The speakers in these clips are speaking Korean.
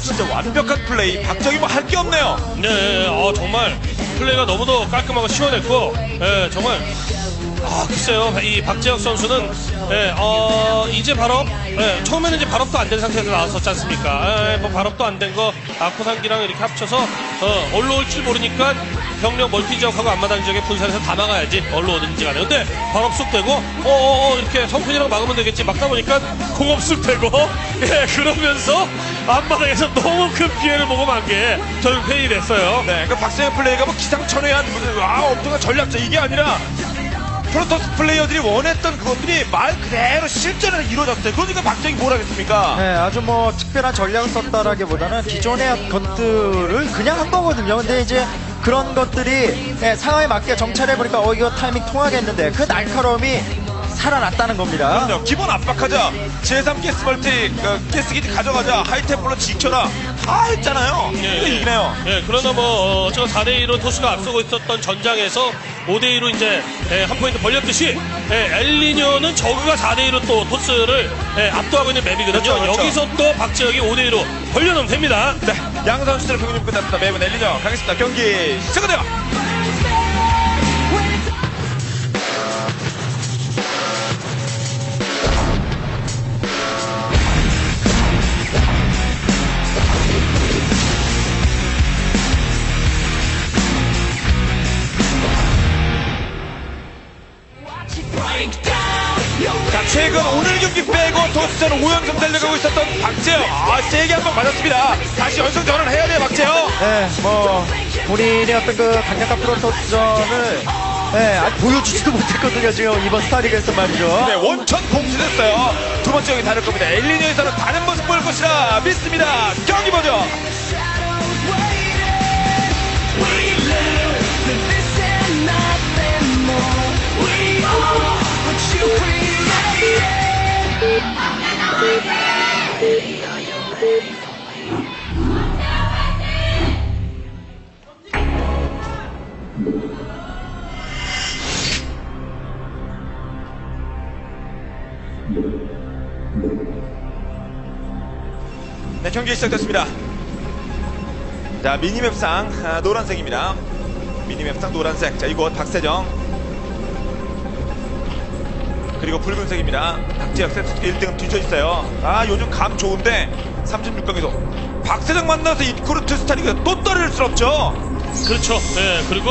진짜 완벽한 플레이. 박정희 뭐 할 게 없네요. 네, 어, 정말 플레이가 너무도 깔끔하고 시원했고, 예, 정말 아, 글쎄요, 이 박재혁 선수는 예, 어, 이제 발업, 예, 처음에는 이제 발업도 안 된 상태에서 나왔었지 않습니까? 예, 뭐 발업도 안 된 거 아코상기랑 이렇게 합쳐서 어, 얼로 올줄 모르니까 병력 멀티 지역하고 앞마당 지역에 분산해서 다 막아야지. 얼로 오든지 간에. 근데 발업 쑥 되고 어어어 이렇게 성큰이랑 막으면 되겠지. 막다 보니까 공업 쑥 되고 예 그러면서 앞마당에서 너무 큰 피해를 보고 만게 결국 페이 됐어요. 네, 그 박정희 플레이가 뭐 기상천외한 무슨 아 엄청난 전략자. 이게 아니라 프로토스 플레이어들이 원했던 그것들이 말 그대로 실전에서 이루어졌어요. 그러니까 박정희 뭘 하겠습니까? 네, 아주 뭐 특별한 전략을 썼다라기보다는 기존의 것들을 그냥 한 거거든요. 근데 이제 그런 것들이 네, 상황에 맞게 정찰해 보니까 어 이거 타이밍 통하겠는데 그 날카로움이 살아났다는 겁니다. 그럼요. 기본 압박하자. 제3 가스 멀티, 그, 가스 기지 가져가자. 하이템플로 지켜라. 다 했잖아요. 근데 이기네요. 예, 그러나 뭐, 어, 저 4대2로 토스가 앞서고 있었던 전장에서 5대2로 이제, 예, 한 포인트 벌렸듯이, 예, 엘리뇨는 저그가 4대2로 또 토스를, 예, 압도하고 있는 맵이거든요. 그렇죠, 그렇죠. 여기서 또 박재혁이 5대2로 벌려놓으면 됩니다. 네, 양 선수들의 평균 끝났습니다. 매번 엘리죠. 가겠습니다. 경기 시작하세요. 자, 최근 오늘 경기 빼고 토스전 5연승 달려가고 있었던 박재영. 아, 세게 한 번 맞았습니다. 다시 연승 전환해야 돼요, 박재영. 네, 뭐 본인의 어떤 그 강력한 프로토스전을 네, 아직 보여주지도 못했거든요. 지금 이번 스타리그에서 말이죠. 네, 원천 봉쇄됐어요. 두 번째 경기 다를 겁니다. 엘리니에서는 다른 모습 보일 것이라 믿습니다. 경기 보죠. 경기 시작됐습니다. 자, 미니맵상 아, 노란색입니다. 미니맵상 노란색. 자, 이곳 박세정. 그리고 붉은색입니다. 박재혁 세트 1등 뒤져 있어요. 아, 요즘 감 좋은데 36강에서 박세정 만나서 이코르트 스타리가 또 떨어질 수 없죠. 그렇죠. 예, 그리고,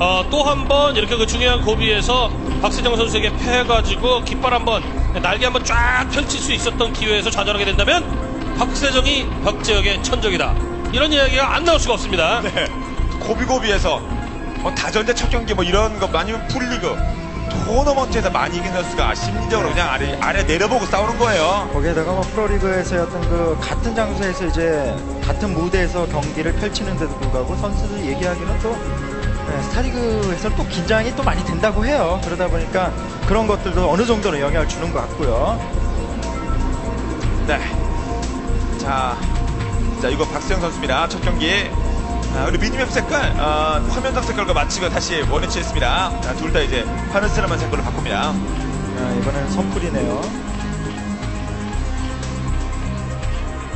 어, 또 한 번 이렇게 그 중요한 고비에서 박세정 선수에게 패해가지고 깃발 한 번, 날개 한번 쫙 펼칠 수 있었던 기회에서 좌절하게 된다면 박세정이 박재혁의 천적이다. 이런 이야기가 안 나올 수가 없습니다. 네. 고비고비에서 뭐 다전제 첫 경기 뭐 이런 거 아니면 풀리그 토너먼트에서 많이 이긴 선수가 심리적으로 그냥 아래 아래 내려보고 싸우는 거예요. 거기에다가 뭐 프로리그에서 어떤 그 같은 장소에서 이제 같은 무대에서 경기를 펼치는데도 불구하고 선수들 얘기하기는 또 네, 스타리그에서 또 긴장이 또 많이 된다고 해요. 그러다 보니까 그런 것들도 어느 정도는 영향을 주는 것 같고요. 네. 자, 자 이거 박수영 선수입니다. 첫 경기. 아, 우리 미니맵 색깔 아, 화면상 색깔과 맞추고 다시 원위치 했습니다. 둘다 이제 하늘스름한 색깔로 바꿉니다. 아, 이번에는 선풀이네요.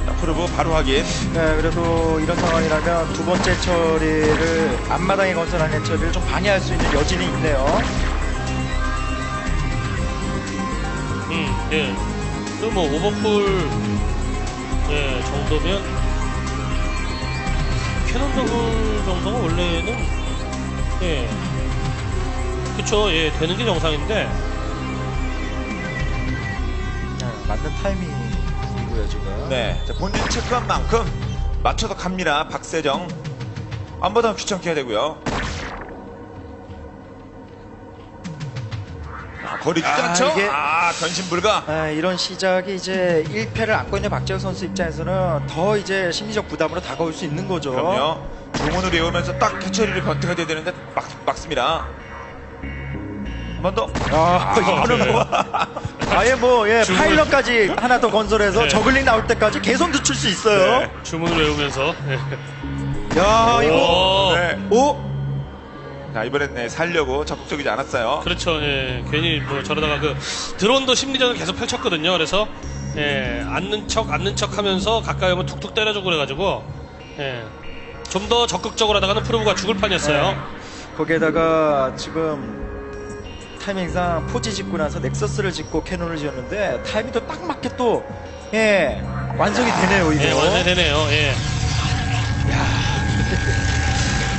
자, 프로브 바로 확인. 네, 그래도 이런 상황이라면 두 번째 처리를 앞마당에 건설하는 처리를 좀 방해할 수 있는 여진이 있네요. 음, 예. 그뭐 오버풀 예, 정도면 캐논 정도 정도가 원래는 예. 그쵸, 예, 되는 게 정상인데 네, 맞는 타이밍이고요, 지금. 네. 자, 본진 체크한 만큼 맞춰서 갑니다. 박세정. 한번더 귀찮게 해야 되고요. 거리 주지 아, 않죠? 이게- 아, 변신 불가. 아, 이런 시작이 이제 1패를 안고 있는 박재호 선수 입장에서는 더 이제 심리적 부담으로 다가올 수 있는 거죠. 그럼요. 주문을 외우면서 딱 해처리를 변태가 돼야 되는데 막, 막습니다. 한 번 더. 아, 이거는 뭐 아예 뭐 예, 주문- 파일럿까지 하나 더 건설해서 네. 저글링 나올 때까지 계속 늦출 수 있어요. 네. 주문을 외우면서 예. 야, 이거 오, 네. 오, 자, 이번엔 네, 살려고 적극적이지 않았어요. 그렇죠. 예. 괜히 뭐 저러다가 그 드론도 심리전을 계속 펼쳤거든요. 그래서 예, 앉는 척, 앉는 척 하면서 가까이 오면 툭툭 때려주고 그래가지고, 예, 좀 더 적극적으로 하다가는 프로브가 죽을 판이었어요. 네. 거기에다가 지금 타이밍상 포지 짓고 나서 넥서스를 짓고 캐논을 지었는데 타이밍도 딱 맞게 또 예, 완성이 되네요 이거. 예, 완성이 되네요. 예.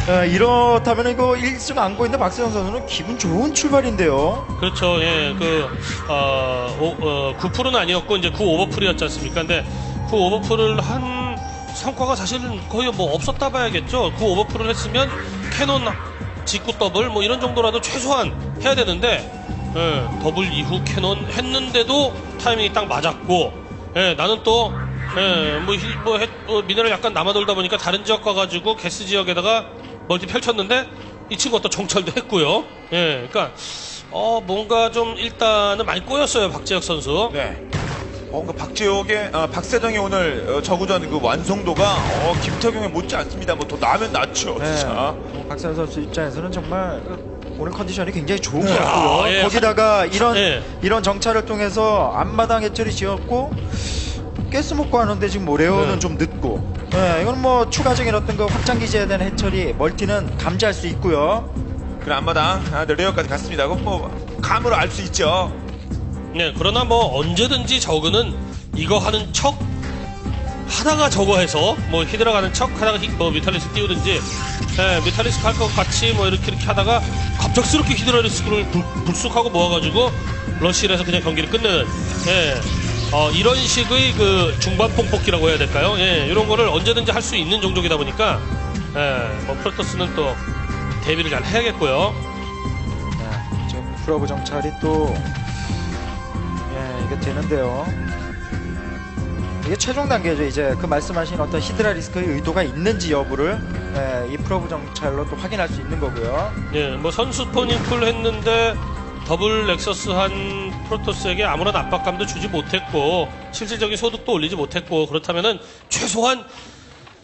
어, 이렇다면 이거 1승 안고 있는 박세영 선수는 기분 좋은 출발인데요. 그렇죠. 예, 그, 어, 오, 어, 9%는 아니었고, 이제 9 오버풀이었지 않습니까? 근데 9 오버풀을 한 성과가 사실은 거의 뭐 없었다 봐야겠죠. 9 오버풀을 했으면 캐논 직구 더블 뭐 이런 정도라도 최소한 해야 되는데, 예, 더블 이후 캐논 했는데도 타이밍이 딱 맞았고, 예, 나는 또, 예, 뭐, 힐- 뭐, 했- 뭐 미네랄 약간 남아돌다 보니까 다른 지역 가가지고 게스 지역에다가 멀티 펼쳤는데 이 친구가 또 정찰도 했고요. 예, 그러니까 어 뭔가 좀 일단은 많이 꼬였어요 박재혁 선수. 네. 어, 그 박재혁의 아, 박세정의 오늘 어, 저구전 그 완성도가 어, 김태경에 못지 않습니다. 뭐 더 나면 낫죠, 네. 진짜. 뭐 박세영 선수 입장에서는 정말 그 오늘 컨디션이 굉장히 좋은 것 아, 같고요. 예. 거기다가 이런 예. 이런 정찰을 통해서 앞마당 해처리 지었고 가스 먹고 하는데 지금 모레오는 네. 좀 늦고. 예, 이건 뭐 추가적인 어떤 그 확장 기지에 대한 해처리 멀티는 감지할 수 있고요. 그 앞마당 아, 네, 레어까지 갔습니다. 그건 뭐 감으로 알 수 있죠. 네, 그러나 뭐 언제든지 저그는 이거 하는 척 하다가 저거 해서 뭐 히드라 가는 척 하다가 히- 뭐 뮤탈리스 띄우든지 예, 뮤탈리스 갈 것 같이 뭐 이렇게 이렇게 하다가 갑작스럽게 히드라리스크를 불- 불쑥하고 모아가지고 러시를 해서 그냥 경기를 끝내는 예. 어, 이런 식의 그 중반 뽕뽑기라고 해야 될까요? 예, 이런 거를 언제든지 할 수 있는 종족이다 보니까 예, 뭐 프로토스는 또 대비를 잘 해야겠고요. 네, 지금 프로브 정찰이 또 예, 이게 되는데요. 이게 최종 단계죠. 이제 그 말씀하신 어떤 히드라 리스크의 의도가 있는지 여부를 예, 이 프로브 정찰로 또 확인할 수 있는 거고요. 예, 뭐 선수 포닝풀 했는데 더블 렉서스 한 프로토스에게 아무런 압박감도 주지 못했고 실질적인 소득도 올리지 못했고 그렇다면은 최소한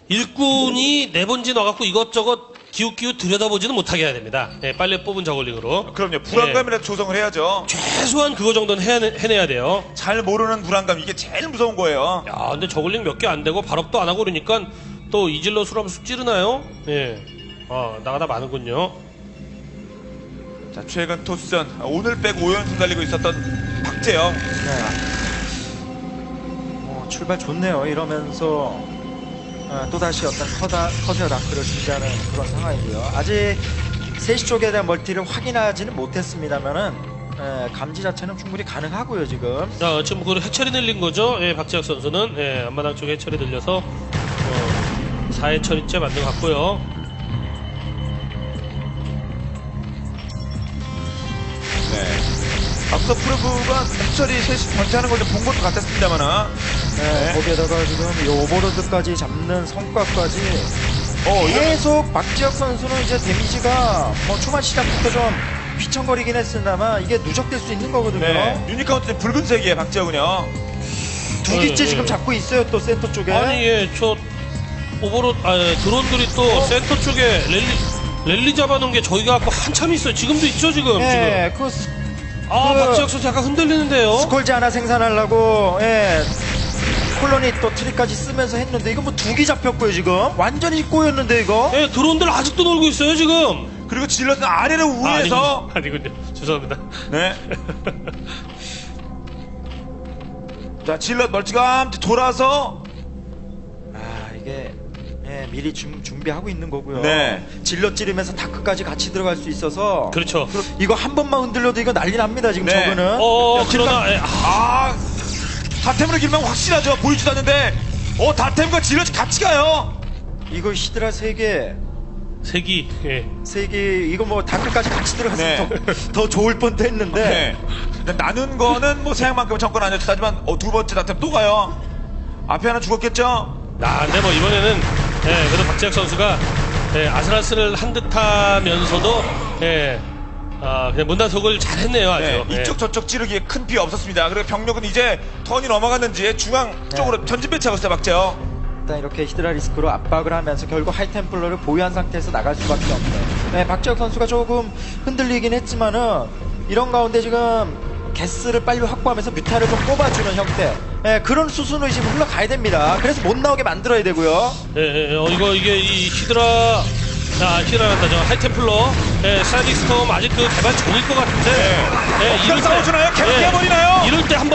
일꾼이 네 번지 넣어갖고 이것저것 기웃기웃 들여다보지는 못하게 해야 됩니다. 예, 빨리 뽑은 저글링으로 그럼요. 불안감이라도 조성을 해야죠. 최소한 그거 정도는 해내, 해내야 돼요. 잘 모르는 불안감 이게 제일 무서운 거예요. 야, 근데 저글링 몇 개 안 되고 발업도 안 하고 그러니까 또 이질러수로 하면 쑥 찌르나요? 예, 어, 나가다 많은군요. 자, 최근 토스전 아, 오늘 빼고 5연승 달리고 있었던 박재혁. 네. 뭐 출발 좋네요. 이러면서 어, 또다시 어떤 커다, 커세어 다크를 준비하는 그런 상황이고요. 아직 3시 쪽에 대한 멀티를 확인하지는 못했습니다만은 예, 감지 자체는 충분히 가능하고요 지금. 자, 지금 그 해처리 늘린 거죠? 예, 박지혁 선수는 예, 앞마당 쪽에 해처리 늘려서 어, 4해처리째 만든 것 같고요. 앞서 프로브가 해철이 셋이 전체하는 걸좀본 것도 같았습니다만은. 네, 거기에다가 지금 이 오버로드까지 잡는 성과까지 어, 계속 박지혁 선수는 이제 데미지가 뭐 초반 시작부터 좀 휘청거리긴 했습니다만 이게 누적될 수 있는 거거든요. 네. 유니카운트는 붉은색이에요, 박재혁은요. 두 개째 네, 지금 네. 잡고 있어요 또 센터 쪽에. 아니, 예, 저 오버로 아, 예, 드론들이 또 센터 쪽에 랠리 랠리 잡아놓은 게 저희가 한참 있어요. 지금도 있죠, 지금. 네, 그 스- 지금. 아, 그- 박지혁 선수 약간 흔들리는데요. 스콜지 하나 생산하려고 예. 콜로니 또 트리까지 쓰면서 했는데 이거 뭐두 개 잡혔고요 지금 완전히 꼬였는데 이거 예, 드론들 아직도 놀고 있어요, 지금. 그리고 질럿은 아래로 우회해서. 아, 아니군요. 아니 군요. 죄송합니다. 네. 자, 질럿 멀찌감 돌아서. 아 이게 예, 미리 준, 준비하고 있는 거고요 네. 질러 찌르면서 다크까지 같이 들어갈 수 있어서 그렇죠. 이거 한 번만 흔들려도 이거 난리 납니다 지금 네. 저거는 어, 야, 그러나, 예, 아, 아, 다템으로 길면 확실하죠. 보이지도 않는데. 어, 다템과 질럿이 같이 가요. 이거 히드라 세 개 색이, 예. 세개 이거 뭐 다크까지 같이 들어갔으면 네. 더, 더 좋을 뻔했는데 네. 근데 나눈 거는 뭐 생각만큼 정권 아니었다 하지만 어, 두 번째 다템 또 가요. 앞에 하나 죽었겠죠? 아, 근데 뭐 이번에는 예, 그래도 박재혁 선수가 예, 아슬아슬을 한 듯하면서도 예, 아, 그냥 문단속을 잘했네요, 아주. 네, 예. 이쪽 저쪽 찌르기에 큰 피해 없었습니다. 그리고 병력은 이제 턴이 넘어갔는지 중앙 쪽으로 전진 배치하고 있어요, 박재요. 일단 이렇게 히드라 리스크로 압박을 하면서 결국 하이템플러를 보유한 상태에서 나갈 수밖에 없네요. 네, 박지혁 선수가 조금 흔들리긴 했지만은 이런 가운데 지금 개스를 빨리 확보하면서 뮤타를 좀 뽑아주는 형태. 예, 그런 수순으로 지금 흘러가야 됩니다. 그래서 못 나오게 만들어야 되고요. 예, 예, 어, 이거 이게 이 히드라 아 히드라란다 저 하이템플러 예, 사이닉스톰 아직 그 개발 중일 것 같은데 예, 그럼 싸워주나요? 캐논 깨버리나요? 이럴 때 한번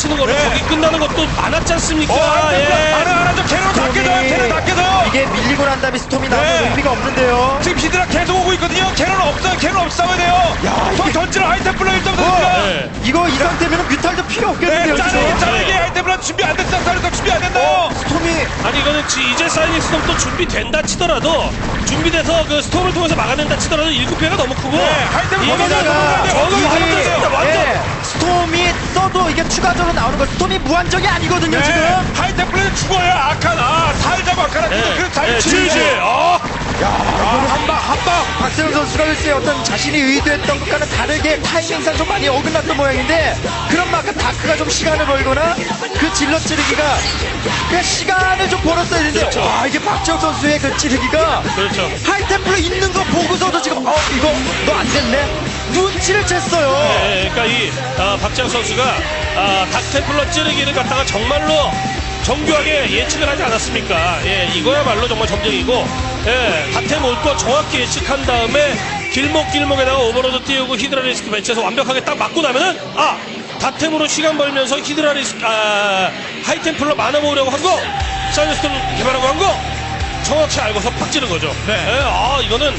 치는 거로 네. 거기 끝나는 것도 많았지 않습니까? 어, 안 예. 하나 하나 좀 캐논 다 깨져요. 캐논 다 깨져요. 이게 밀리고 난 다음에 스톰이 나오면 네. 의미가 없는데요. 지금 히드라 계속 오고 있거든요. 캐논 없어요. 없이 싸워야 돼요. 야, 저 이게- 전진을 하이템플러 1점 어, 더 네. 이거 이 상태면 뮤탈도 필요 없겠는데요. 네, 짜내기, 하이템플러 준비 안 됐다. 사르도 준비 안 된다요. 스톰이 아니 이거는 지- 이제 사이닉스톰 또 준비된다 치더라도 준비돼서 그 스톰을 통해서 막아낸다 치더라도 1급배가 너무 크고 네, 하이템플러 이거는. 저는 완전 완전 예, 추가적으로 나오는 거 스톰이 무한정이 아니거든요 네, 지금. 하이템플러 죽어요. 아카나. 살자고 아카나. 예, 그 예, 잘 지지 치지. 어, 한방 한방. 박세훈 선수가 글쎄 어떤 자신이 의도했던 것과는 다르게 타이밍상 좀 많이 어긋났던 모양인데 그런 만큼 다크가 좀 시간을 벌거나 그 질러 찌르기가 그냥 시간을 좀 벌었어야 되는데 그렇죠. 와 이게 박지혁 선수의 그 찌르기가 그렇죠 하이템플로 있는 거 보고서도 지금 어 이거 너 안 됐네 눈치를 챘어요 예, 그러니까 이 아, 박지영 선수가 아, 닥템플러 찌르기를 갖다가 정말로 정교하게 예측을 하지 않았습니까? 예, 이거야말로 정말 점쟁이고, 예, 닥템 올거 정확히 예측한 다음에 길목 길목에다가 오버로드 띄우고 히드라 리스크 배치해서 완벽하게 딱 맞고 나면은 아 닥템으로 시간 벌면서 히드라 리스크 아, 하이템플러 많아 모으려고 한 거, 사이언스톤 개발하고 한 거 정확히 알고서 팍 찌른 거죠. 네. 예, 아 이거는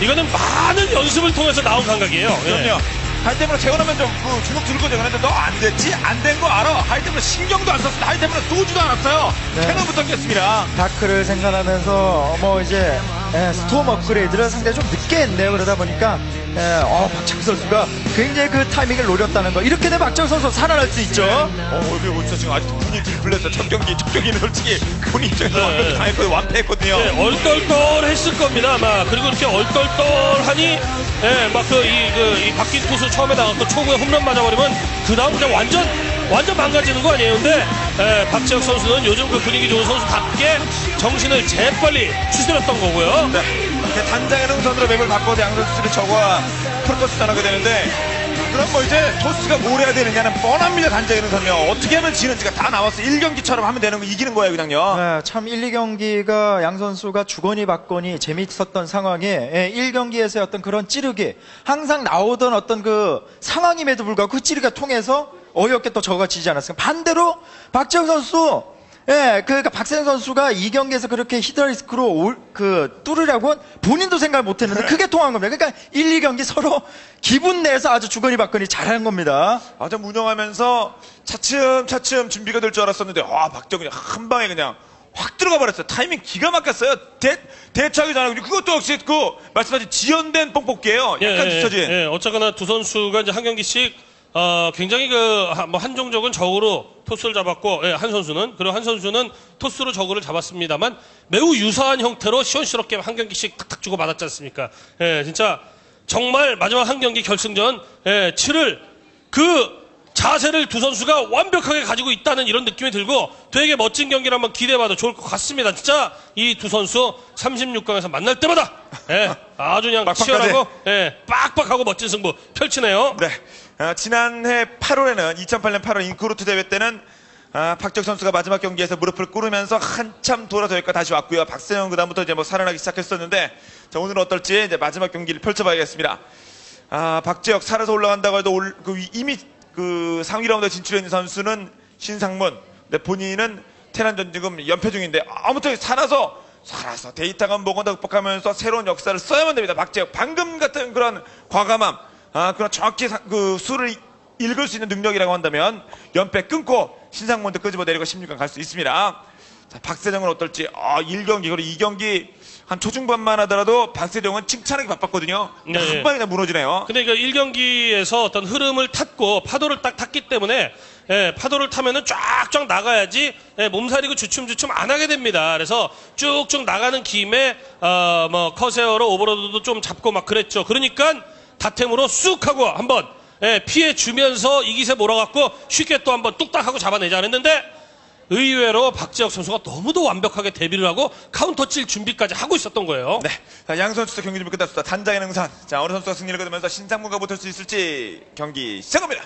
이거는 많은 연습을 통해서 나온 감각이에요. 예. 그럼요. 하이템으로 재건하면 좀 그, 주눅 들고 재건했는데 너 안 됐지? 안 된 거 알아. 하이템으로 신경도 안 썼어. 하이템으로 쏘지도 않았어요. 네. 캐논부터 깼습니다. 다크를 생각하면서 뭐 이제 예, 스톰 업그레이드를 상당히 좀 늦게 했네요. 그러다 보니까 예, 어, 박정 선수가 굉장히 그 타이밍을 노렸다는 거. 이렇게 되면 박정 선수 살아날 수 있죠. 어, 여기 어디서 지금 아직도 분이 들풀렸어. 첫 경기, 첫 경기는 솔직히 본인 입장에서 네. 완벽히 당했거든요. 완패했거든요. 예, 얼떨떨 했을 겁니다. 아마 그리고 이렇게 얼떨떨하니 예, 막 그 이 그 이 바뀐 투수 처음에 나갔고 초구에 홈런 맞아버리면 그 다음 그냥 완전 완전 망가지는 거 아니에요? 근데 예, 박지혁 선수는 요즘 그 분위기 좋은 선수답게 정신을 재빨리 추스렸던 거고요. 네. 단장의 능선으로 맵을 바꿔서 양 선수를 저거와 프로토스 전하게 되는데 그럼 뭐 이제 토스가 뭘 해야 되느냐는 뻔합니다. 단장의 능선이요. 어떻게 하면 지는지가 다 나왔어. 1경기처럼 하면 되는 거 이기는 거예요, 그냥요. 네, 참 1, 2경기가 양 선수가 주거니 받거니 재미있었던 상황에 예, 1경기에서의 어떤 그런 찌르기 항상 나오던 어떤 그 상황임에도 불구하고 그 찌르기가 통해서 어이없게 또 저가 지지 않았습니까? 반대로 박지영 선수 예, 그러니까 박세영 선수가 이 경기에서 그렇게 히드라리스크로 올, 그, 뚫으려고 본인도 생각을 못 했는데 그게 통한 겁니다. 그러니까 1, 2경기 서로 기분 내서 아주 주거니 받거니 잘한 겁니다. 아, 좀 운영하면서 차츰 차츰 준비가 될 줄 알았었는데, 와, 박정 그냥 한 방에 그냥 확 들어가 버렸어요. 타이밍 기가 막혔어요. 대, 대처하기 전에. 그것도 역시 그, 말씀하신 지연된 뽕뽑기예요 약간 뒤처진. 예, 어쨌거나 두 선수가 이제 한 경기씩 어, 굉장히 그, 한- 뭐 한종적은 적으로 토스를 잡았고, 예, 한 선수는, 그리고 한 선수는 토스로 적으를 잡았습니다만, 매우 유사한 형태로 시원시럽게 한 경기씩 탁탁 주고 받았지 않습니까? 예, 진짜, 정말 마지막 한 경기 결승전, 예, 치를 그 자세를 두 선수가 완벽하게 가지고 있다는 이런 느낌이 들고 되게 멋진 경기를 한번 기대해봐도 좋을 것 같습니다. 진짜 이 두 선수 36강에서 만날 때마다 예, 아주 그냥. 치열하고 예, 빡빡하고 멋진 승부 펼치네요. 네. 아, 지난해 8월에는 2008년 8월 인크루트 대회 때는 아, 박적 선수가 마지막 경기에서 무릎을 꿇으면서 한참 돌아서 여기까지 다시 왔고요. 박세영 그다음부터 이제 뭐 살아나기 시작했었는데 자, 오늘은 어떨지 이제 마지막 경기를 펼쳐봐야겠습니다. 아, 박재혁 살아서 올라간다고 해도 올- 그 이미 그 상위 라운드 진출해 있는 선수는 신상문. 근데 본인은 테란전 지금 연패 중인데 아무튼 살아서 살아서 데이터가 뭐고다 극복하면서 새로운 역사를 써야만 됩니다. 박재혁 방금 같은 그런 과감함, 아 그런 정확히 사- 그 수를 이- 읽을 수 있는 능력이라고 한다면 연패 끊고 신상문도 끄집어 내리고 16강 갈 수 있습니다. 자, 박세정은 어떨지 아 1경기 그리고 2경기 한 초중반만 하더라도 박세정은 칭찬하기 바빴거든요. 네, 한 네. 방에 다 무너지네요. 근데 그 1경기에서 어떤 흐름을 탔고 파도를 딱 탔기 때문에 예, 파도를 타면은 쫙쫙 나가야지 예, 몸살이고 주춤주춤 안 하게 됩니다. 그래서 쭉쭉 나가는 김에 어, 뭐 커세어로 오버로드도 좀 잡고 막 그랬죠. 그러니까 다템으로 쑥 하고 한번 예, 피해 주면서 이 기세 몰아갖고 쉽게 또 한번 뚝딱 하고 잡아내자 그랬는데 의외로 박지혁 선수가 너무도 완벽하게 데뷔를 하고 카운터 칠 준비까지 하고 있었던 거예요. 네. 자, 양 선수도 경기 준비 끝났습니다. 단장의 능선. 자, 어느 선수가 승리를 거두면서 신상문과 붙을 수 있을지 경기 시작합니다.